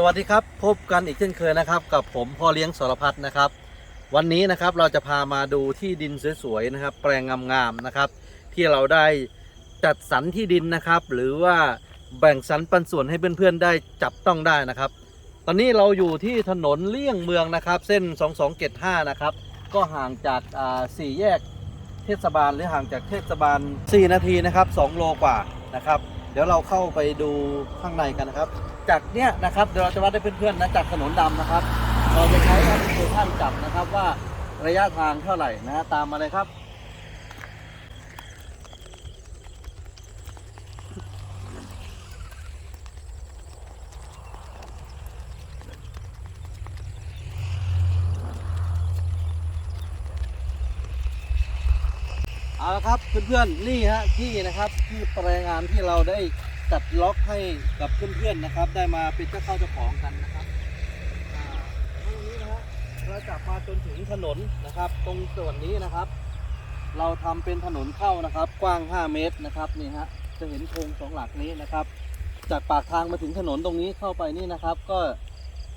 สวัสดีครับ พบกันอีกเช่นเคยนะครับ กับผมพ่อเลี้ยงสรพัฒน์นะครับ วันนี้นะครับเราจะพามาดูที่ดินสวยๆนะครับ แปลงงามๆนะครับ ที่เราได้จัดสรรที่ดินนะครับ หรือว่าแบ่งสรรปันส่วนให้เพื่อนๆได้จับต้องได้นะครับ ตอนนี้เราอยู่ที่ถนนเลี่ยงเมืองนะครับ เส้น 2275 นะครับ ก็ห่างจากอ่าสี่แยกเทศบาลหรือห่างจากเทศบาล 4 นาทีนะครับ2โลกว่านะครับ ดี๋ยวเราเข้าไปดูข้างในกันนะครับ จากเนี้ยนะครับเดี๋ยวเราจะวัดให้เพื่อนๆนะจากถนนดำนะครับ เราจะใช้แอปพลิเคชันจับนะครับว่าระยะทางเท่าไหร่นะฮะตามมาเลยครับ เอาละครับเพื่อนๆนี่ฮะที่นะครับที่แปลงงานที่เราได้จัดล็อกให้กับเพื่อนๆนะครับ ได้มาเป็นเจ้าเข้าเจ้าของกันนะครับตรงนี้นะฮะเราจับมาจนถึงถนนนะครับ ตรงส่วนนี้นะครับ เราทำเป็นถนนเข้านะครับ กว้าง 5 เมตรนะครับนี่ฮะจะเห็นโครงสองหลักนี้นะครับ จากปากทางมาถึงถนนตรงนี้เข้าไปนี่นะครับ ก็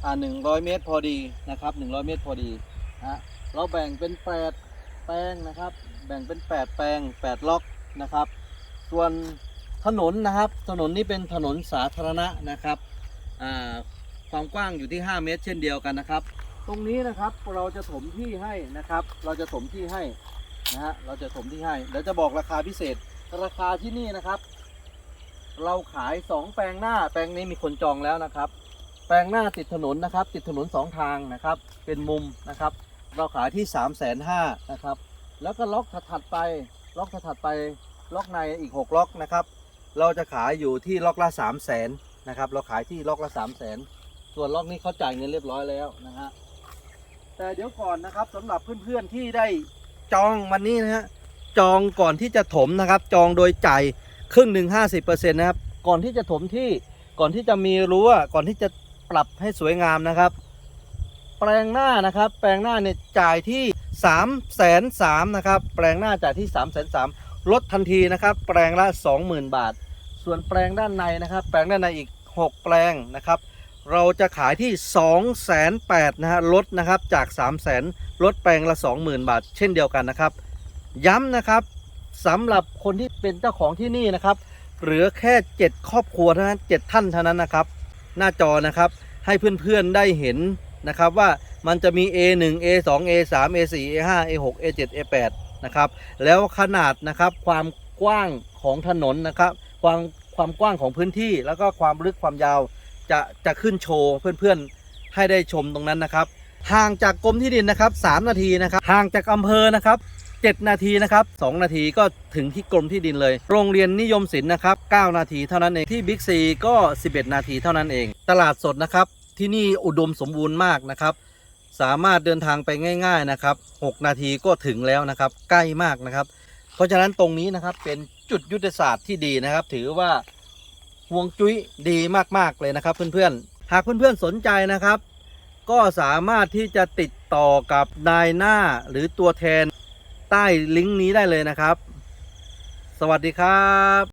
อ่า100 เมตรพอดีนะครับ 100 เมตรพอดีฮะเราแบ่งเป็นแปดแปลงนะครับ แบ่งเป็น 8 แปลง 8 ล็อกนะครับ ส่วนถนนนะครับ ถนนนี้เป็นถนนสาธารณะนะครับความกว้างอยู่ที่ 5 เมตร เช่นเดียวกันนะครับ ตรงนี้นะครับเราจะถมที่ให้นะครับ เราจะถมที่ให้นะฮะเราจะถมที่ให้เดี๋ยวจะบอกราคาพิเศษ ราคาที่นี่นะครับ เราขาย 2 แปลงหน้า แปลงนี้มีคนจองแล้วนะครับ แปลงหน้าติดถนนนะครับ ติดถนนสองทางนะครับ เป็นมุมนะครับ เราขายที่ 3 5 0 0 0 0นะครับ แล้วก็ล็อกถัดๆไป ล็อกถัดๆไป ล็อกในอีก 6 ล็อกนะครับ เราจะขายอยู่ที่ล็อกละ3 0 0 0 0นนะครับ เราขายที่ล็อกละ3 0 0 0 0นส่วนล็อกนี้เขาจ่ายเงินเรียบร้อยแล้วนะฮะ แต่เดี๋ยวก่อนนะครับสำหรับเพื่อนๆที่ได้จองวันนี้นะฮะ จองก่อนที่จะถมนะครับ จองโดยจ่ายครึ่งหนึ่งห้าสิบเปอร์เซ็นต์นะครับ ก่อนที่จะถมที่ ก่อนที่จะมีรั้ว ก่อนที่จะปรับให้สวยงามนะครับ แปลงหน้านะครับ แปลงหน้าเนี่ยจ่ายที่ 3ามแสนสามนะครับ แปลงหน้าจ่ายที่3ามแสนสามลดทันทีนะครับ แปลงละ 20,000 บาท ส่วนแปลงด้านในนะครับ แปลงด้านในอีก 6 แปลงนะครับ เราจะขายที่2องแสนแปดนะฮะลดนะครับจาก 3 0 0แสนลดแปลงละ 20,000 บาท เช่นเดียวกันนะครับ ย้ำนะครับสำหรับคนที่เป็นเจ้าของที่นี่นะครับ เหลือแค่ 7 ครอบครัวเท่านั้น 7 ท่านเท่านั้นนะครับ หน้าจอนะครับให้เพื่อนๆได้เห็นนะครับว่า มันจะมี A1 A2 A3 A4 A5 A6 A7 A8 นะครับ แล้วขนาดนะครับความกว้างของถนนนะครับ ความความกว้างของพื้นที่แล้วก็ความลึกความยาวจะจะขึ้นโชว์เพื่อนๆให้ได้ชมตรงนั้นนะครับ ห่างจากกรมที่ดินนะครับ 3 นาทีนะครับ ห่างจากอำเภอนะครับ 7 นาทีนะครับ 2 นาทีก็ถึงที่กรมที่ดินเลย โรงเรียนนิยมศิลป์นะครับ 9 นาทีเท่านั้นเองที่บิ๊กซีก็ 11 นาทีเท่านั้นเอง ตลาดสดนะครับที่นี่อุดมสมบูรณ์มากนะครับ สามารถเดินทางไปง่าย ๆนะครับ 6 นาทีก็ถึงแล้วนะครับ ใกล้มากนะครับ เพราะฉะนั้นตรงนี้นะครับเป็นจุดยุทธศาสตร์ที่ดีนะครับ ถือว่าห่วงจุ้ยดีมากๆเลยนะครับ เพื่อนๆ หากเพื่อนๆสนใจนะครับ ก็สามารถที่จะติดต่อกับนายหน้าหรือตัวแทนใต้ลิงก์นี้ได้เลยนะครับ สวัสดีครับ